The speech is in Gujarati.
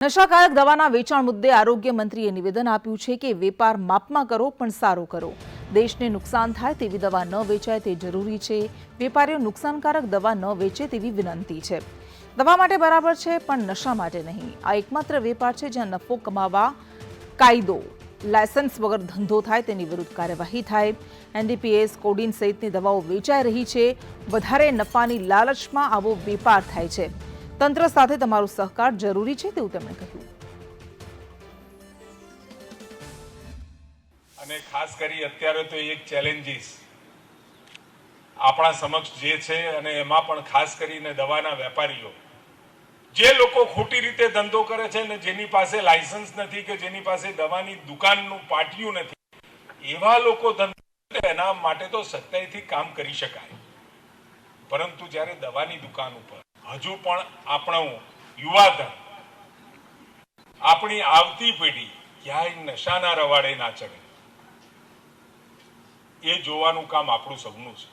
નશાકારક દવાના વેચાણ મુદ્દે આરોગ્ય મંત્રીએ નિવેદન આપ્યું છે કે વેપાર માપમાં કરો, પણ સારો કરો. દેશને નુકસાન થાય તેવી દવા ન વેચાય તે જરૂરી છે. વેપારીઓ નુકસાનકારક દવા ન વેચે તેવી વિનંતી છે. દવા માટે બરાબર છે, પણ નશા માટે નહીં. આ એકમાત્ર વેપાર છે જ્યાં નફો કમાવા કાયદો, લાયસન્સ વગર ધંધો થાય તેની વિરુદ્ધ કાર્યવાહી થાય. એનડીપીએસ કોડિન સહિતની દવાઓ વેચાઈ રહી છે. વધારે નફાની લાલચમાં આવો વેપાર થાય છે. તંત્ર સાથે તમારો સહકાર જરૂરી છે તેવું તેમણે કહ્યું. અને ખાસ કરી અત્યારે તો એક ચેલેન્જીસ આપણા સમક્ષ જે છે અને એમાં પણ ખાસ કરીને દવાના વેપારીઓ. જે લોકો ખોટી રીતે ધંધો કરે છે ને જેની પાસે લાયસન્સ નથી કે જેની પાસે દવાની દુકાનનું પાટિયું નથી, એવા લોકો ધંધો એના માટે તો સત્તાઈથી કામ કરી શકાય. પરંતુ જ્યારે દવાની દુકાન ઉપર હજુ પણ આપણું યુવાધન, આપણી આવતી પેઢી ક્યાંય નશાના રવાડે ના ચડે. એ જોવાનું કામ આપણું સૌનું છે.